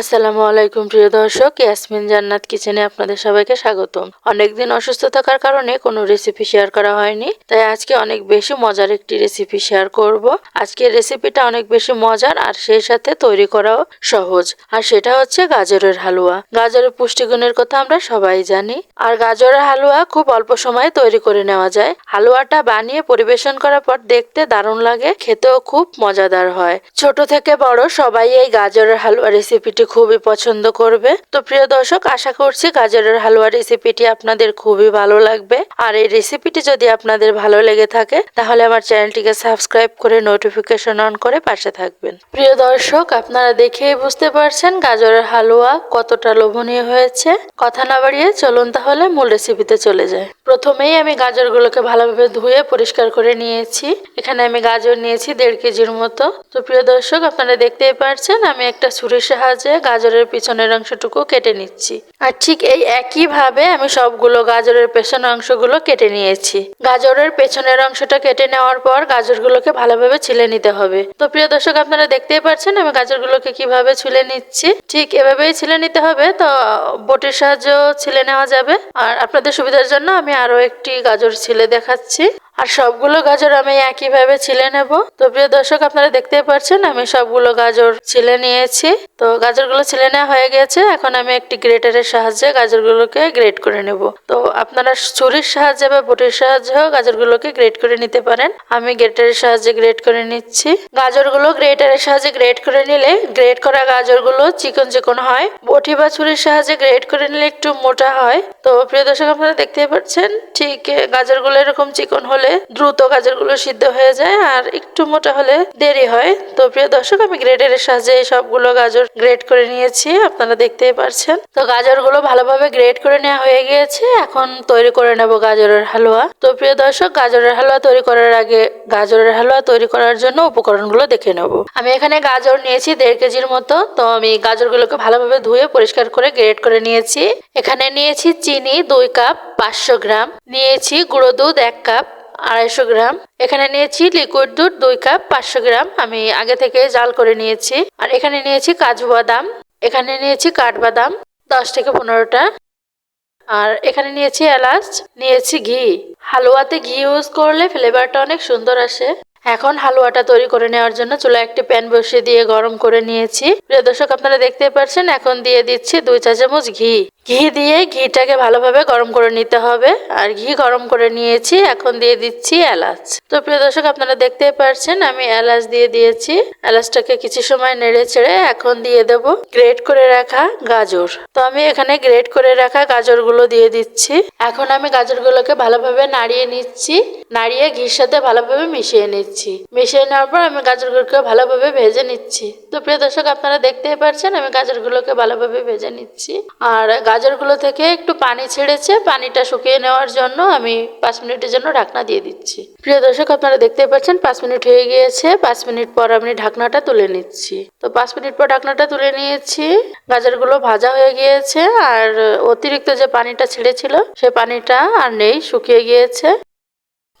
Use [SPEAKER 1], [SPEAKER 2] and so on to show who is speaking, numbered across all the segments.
[SPEAKER 1] আসসালামু আলাইকুম, প্রিয় দর্শক। ইয়াসমিন জান্নাত কিচেনে আপনাদের সবাইকে স্বাগতম। অনেকদিন অসুস্থ থাকার কারণে কোনো রেসিপি শেয়ার করা হয়নি, তাই আজকে অনেক বেশি মজার একটি রেসিপি শেয়ার করব। আজকের রেসিপিটা অনেক বেশি মজার আর সেই সাথে তৈরি করাও সহজ। আর সেটা হচ্ছে গাজরের হালুয়া। গাজরের পুষ্টিগুণের কথা আমরা সবাই জানি। আর গাজরের হালুয়া খুব অল্প সময়ে তৈরি করে নেওয়া যায়। হালুয়াটা বানিয়ে পরিবেশন করার পর দেখতে দারুণ লাগে, খেতেও খুব মজাদার হয়। ছোট থেকে বড় সবাই এই গাজরের হালুয়া রেসিপিটি খুবই পছন্দ করবে। তো প্রিয় দর্শক, আশা করছি গাজরের হালুয়া রেসিপিটি আপনাদের খুবই ভালো লাগবে। আর এই রেসিপিটি যদি আপনাদের ভালো লেগে থাকে, তাহলে আমার চ্যানেলটিকে সাবস্ক্রাইব করে নোটিফিকেশন অন করে পাশে থাকবেন। প্রিয় দর্শক, আপনারা দেখেই বুঝতে পারছেন গাজরের হালুয়া কতটা লোভনীয় হয়েছে। কথা না বাড়িয়ে চলুন তাহলে মূল রেসিপিতে চলে যায় প্রথমেই আমি গাজরগুলোকে ভালোভাবে ধুয়ে পরিষ্কার করে নিয়েছি। এখানে আমি গাজর নিয়েছি দেড় কেজির মতো। তো প্রিয় দর্শক, আপনারা দেখতেই পারছেন, আমি একটা ছুরির সাহায্যে গাজরের পিছনের অংশটুকু কেটে নিচ্ছি। আর ঠিক এই একই ভাবে আমি সবগুলো গাজরের পেছনের অংশগুলো কেটে নিয়েছি। গাজরের পেছনের অংশটা কেটে নেওয়ার পর গাজরগুলোকে ভালোভাবে ছিলে নিতে হবে। তো প্রিয় দর্শক, আপনারা দেখতেই পাচ্ছেন আমি গাজরগুলোকে কীভাবে ছুলে নিচ্ছি। ঠিক এভাবেই ছিলে নিতে হবে, তো বটির সাহায্য ছিলে নেওয়া যাবে। আর আপনাদের সুবিধার জন্য আমি আরও একটি গাজর ছিলে দেখাচ্ছি। আর সবগুলো গাজর আমি একইভাবে ছিলে নেব। তো প্রিয় দর্শক, আপনারা দেখতেই পাচ্ছেন আমি সবগুলো গাজর ছিলে নিয়েছি। তো গাজরগুলো ছিলে নেওয়া হয়ে গেছে। এখন আমি একটি গ্রেটারের সাহায্যে গাজরগুলোকে গ্রেট করে নেব। তো আপনারা ছুরির সাহায্যে বা বটির সাহায্যেও গাজরগুলোকে গ্রেট করে নিতে পারেন। আমি গ্রেটারের সাহায্যে গ্রেট করে নিচ্ছি। গাজরগুলো গ্রেটারের সাহায্যে গ্রেট করে নিলে গ্রেট করা গাজরগুলো চিকন চিকন হয়। বটি বা ছুরির সাহায্যে গ্রেট করে নিলে একটু মোটা হয়। তো প্রিয় দর্শক, আপনারা দেখতেই পাচ্ছেন ঠিক গাজরগুলো এরকম চিকন হলে দ্রুত গাজরগুলো সিদ্ধ হয়ে যায় আর একটু মোটা হলে দেরি হয়। তো প্রিয় দর্শক, আমি গ্রেডের সাহায্যে এই সবগুলো গাজর গ্রেড করে নিয়েছি, আপনারা দেখতেই পারছেন। তো গাজরগুলো ভালোভাবে গ্রেড করে নেওয়া হয়ে গিয়েছে। এখন তৈরি করে নেব গাজরের হালুয়া। তো প্রিয় দর্শক, গাজরের হালুয়া তৈরি করার আগে গাজরের হালুয়া তৈরি করার জন্য উপকরণগুলো দেখে নেব। আমি এখানে গাজর নিয়েছি দেড় কেজির মতো। তো আমি গাজরগুলোকে ভালোভাবে ধুয়ে পরিষ্কার করে গ্রেড করে নিয়েছি। এখানে নিয়েছি চিনি দুই কাপ, পাঁচশো গ্রাম। নিয়েছি গুঁড়ো দুধ এক কাপ। আড়াইশো গ্রাম। এখানে নিয়েছি লিকুইড দুধ, দুই কাপ পাঁচশো গ্রাম। আমি আগে থেকে জাল করে নিয়েছি। আর এখানে নিয়েছি কাজু বাদাম। এখানে নিয়েছি কাঠবাদাম, দশ থেকে পনেরোটা। আর এখানে নিয়েছি এলাচ, নিয়েছি ঘি। হালুয়াতে ঘি ইউজ করলে ফ্লেভারটা অনেক সুন্দর আসে। এখন হালুয়াটা তৈরি করে নেওয়ার জন্য চুলা একটি প্যান বসিয়ে দিয়ে গরম করে নিয়েছি। প্রিয় দর্শক, আপনারা দেখতে পাচ্ছেন এখন দিয়ে দিচ্ছি দুই চা চামচ ঘি। ঘি দিয়ে ঘিটাকে ভালোভাবে গরম করে নিতে হবে। আর ঘি গরম করে নিয়েছি, এখন দিয়ে দিচ্ছি এলাচ। তো প্রিয় দর্শক, আপনারা দেখতেই পারছেন, আমি এলাচ দিয়ে দিয়েছি। এলাচটাকে কিছু সময় নেড়ে চেড়ে এখন দিয়ে দেব গ্রেট করে রাখা গাজর। তো আমি এখানে গ্রেট করে রাখা গাজরগুলো দিয়ে দিচ্ছি। এখন আমি গাজরগুলোকে ভালোভাবে নাড়িয়ে নিচ্ছি। নাড়িয়ে ঘির সাথে ভালোভাবে মিশিয়ে নিচ্ছি। মিশিয়ে নেওয়ার পর আমি গাজরগুলোকে ভালোভাবে ভেজে নিচ্ছি। তো প্রিয় দর্শক, আপনারা দেখতেই পারছেন, আমি গাজরগুলোকে ভালোভাবে ভেজে নিচ্ছি। আর গাজরগুলো থেকে একটু পানি ছেড়েছে, পানিটা শুকিয়ে নেওয়ার জন্য আমি পাঁচ মিনিটের জন্য ঢাকনা দিয়ে দিচ্ছি। প্রিয় দর্শক, আপনারা দেখতেই পাচ্ছেন, পাঁচ মিনিট হয়ে গিয়েছে। পাঁচ মিনিট পর আমি ঢাকনাটা তুলে নিচ্ছি। তো পাঁচ মিনিট পর ঢাকনাটা তুলে নিয়েছি। গাজরগুলো ভাজা হয়ে গিয়েছে, আর অতিরিক্ত যে পানিটা ছেড়েছিল, সে পানিটা আর নেই, শুকিয়ে গিয়েছে।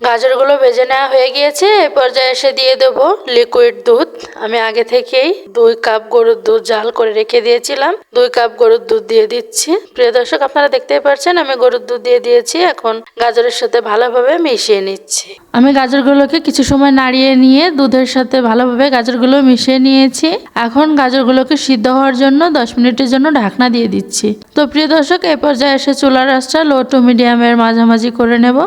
[SPEAKER 1] গাজরগুলো ভেজে নেওয়া হয়ে গিয়েছে, এ পর্যায়ে এসে দিয়ে দেব লিকুইড দুধ। আমি আগে থেকেই দুই কাপ গরুর দুধ জাল করে রেখে দিয়েছিলাম। দুই কাপ গরুর দুধ দিয়ে দিচ্ছি। প্রিয় দর্শক, আপনারা দেখতেই পাচ্ছেন আমি গরুর দুধ দিয়ে দিয়েছি। এখন গাজরের সাথে ভালোভাবে মিশিয়ে নিচ্ছি। আমি গাজরগুলোকে কিছু সময় নাড়িয়ে নিয়ে দুধের সাথে ভালোভাবে গাজরগুলো মিশিয়ে নিয়েছি। এখন গাজরগুলোকে সিদ্ধ হওয়ার জন্য দশ মিনিটের জন্য ঢাকনা দিয়ে দিচ্ছি। তো প্রিয় দর্শক, এ পর্যায়ে এসে চুলার আঁচটা লো টু মিডিয়ামের মাঝামাঝি করে নেব।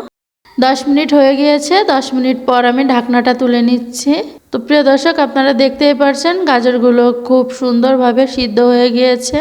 [SPEAKER 1] দশ মিনিট হয়ে গিয়েছে, দশ মিনিট পর আমি ঢাকনাটা তুলে নিচ্ছি। তো প্রিয় দর্শক, আপনারা দেখতেই পারছেন, গাজরগুলো খুব সুন্দরভাবে সিদ্ধ হয়ে গিয়েছে।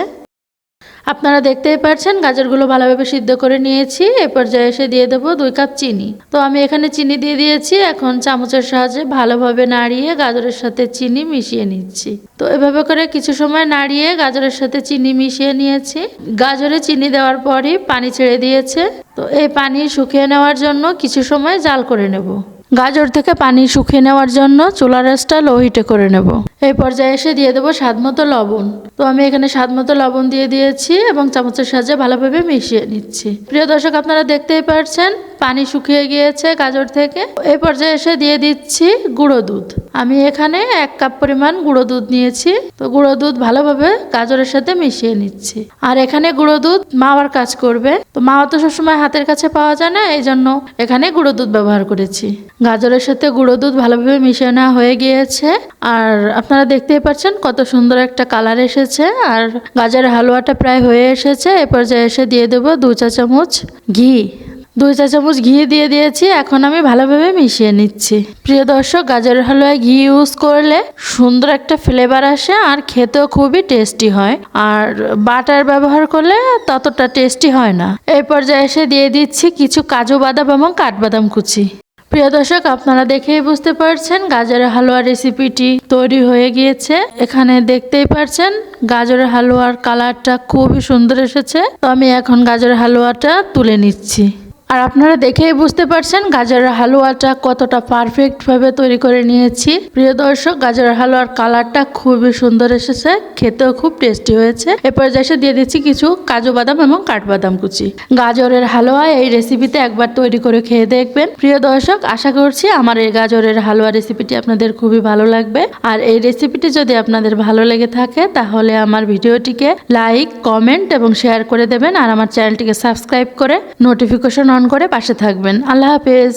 [SPEAKER 1] আপনারা দেখতেই পারছেন, গাজরগুলো ভালোভাবে সিদ্ধ করে নিয়েছি। এ পর্যায়ে এসে দিয়ে দেবো দুই কাপ চিনি। তো আমি এখানে চিনি দিয়ে দিয়েছি, এখন চামচের সাহায্যে ভালোভাবে নাড়িয়ে গাজরের সাথে চিনি মিশিয়ে নিচ্ছি। তো এভাবে করে কিছু সময় নাড়িয়ে গাজরের সাথে চিনি মিশিয়ে নিয়েছি। গাজরে চিনি দেওয়ার পরই পানি ছেড়ে দিয়েছে। তো এই পানি শুকিয়ে নেওয়ার জন্য কিছু সময় জাল করে নেব। গাজর থেকে পানি শুকিয়ে নেওয়ার জন্য চুলা রাসটা লো হিটে করে নেব। এই পর্যায়ে এসে দিয়ে দেবো স্বাদ মতো লবণ। তো আমি এখানে স্বাদ মতো লবণ দিয়ে দিয়েছি এবং চামচের সাহায্যে ভালোভাবে মিশিয়ে নিচ্ছি। প্রিয় দর্শক, আপনারা দেখতেই পারছেন পানি শুকিয়ে গিয়েছে গাজর থেকে। এই পর্যায়ে এসে দিয়ে দিচ্ছি গুঁড়ো দুধ। আমি এখানে এক কাপ পরিমাণ গুঁড়ো দুধ নিয়েছি। তো গুঁড়ো দুধ ভালোভাবে গাজরের সাথে মিশিয়ে নিচ্ছি। আর এখানে গুঁড়ো দুধ মাওয়ার কাজ করবে। তো মাওয়া তো সবসময় হাতের কাছে পাওয়া যায় না এই জন্য এখানে গুঁড়ো দুধ ব্যবহার করেছি। গাজরের সাথে গুঁড়ো দুধ ভালোভাবে মিশিয়ে নেওয়া হয়ে গিয়েছে। আর আপনারা দেখতেই পাচ্ছেন কত সুন্দর একটা কালার এসেছে। আর গাজরের হালুয়াটা প্রায় হয়ে এসেছে। এ পর্যায়ে এসে দিয়ে দেবো দু চা চামচ ঘি। দুই চা চামচ ঘি দিয়ে দিয়েছি, এখন আমি ভালোভাবে মিশিয়ে নিচ্ছি। প্রিয় দর্শক গাজরের হালুয়ায় ঘি ইউজ করলে সুন্দর একটা ফ্লেভার আসে আর খেতেও খুবই টেস্টি হয়। আর বাটার ব্যবহার করলে ততটা টেস্টি হয় না। এই পর্যায়ে এসে দিয়ে দিচ্ছি কিছু কাজু বাদাম এবং কাঠবাদাম কুচি। প্রিয় দর্শক, আপনারা দেখেই বুঝতে পারছেন গাজরের হালুয়া রেসিপিটি তৈরি হয়ে গিয়েছে। এখানে দেখতেই পারছেন গাজরের হালুয়ার কালারটা খুবই সুন্দর এসেছে। তো আমি এখন গাজরের হালুয়াটা তুলে নিচ্ছি। আর আপনারা দেখেই বুঝতে পারছেন, গাজরের হালুয়াটা কতটা পারফেক্ট ভাবে তৈরি করে নিয়েছি। প্রিয় দর্শক, গাজরের হালুয়ার কালারটা খুবই সুন্দর এসেছে, খেতেও খুব টেস্টি হয়েছে। এরপর এসে দিয়ে দিচ্ছি কিছু কাজু বাদাম এবং কাঠবাদাম কুচি। গাজরের হালুয়া এই রেসিপিতে একবার তৈরি করে খেয়ে দেখবেন। প্রিয় দর্শক, আশা করছি আমার এই গাজরের হালুয়া রেসিপিটি আপনাদের খুবই ভালো লাগবে। আর এই রেসিপিটি যদি আপনাদের ভালো লেগে থাকে, তাহলে আমার ভিডিওটিকে লাইক কমেন্ট এবং শেয়ার করে দেবেন। আর আমার চ্যানেলটিকে সাবস্ক্রাইব করে নোটিফিকেশন অন করে পাশে থাকবেন। আল্লাহ হাফেজ।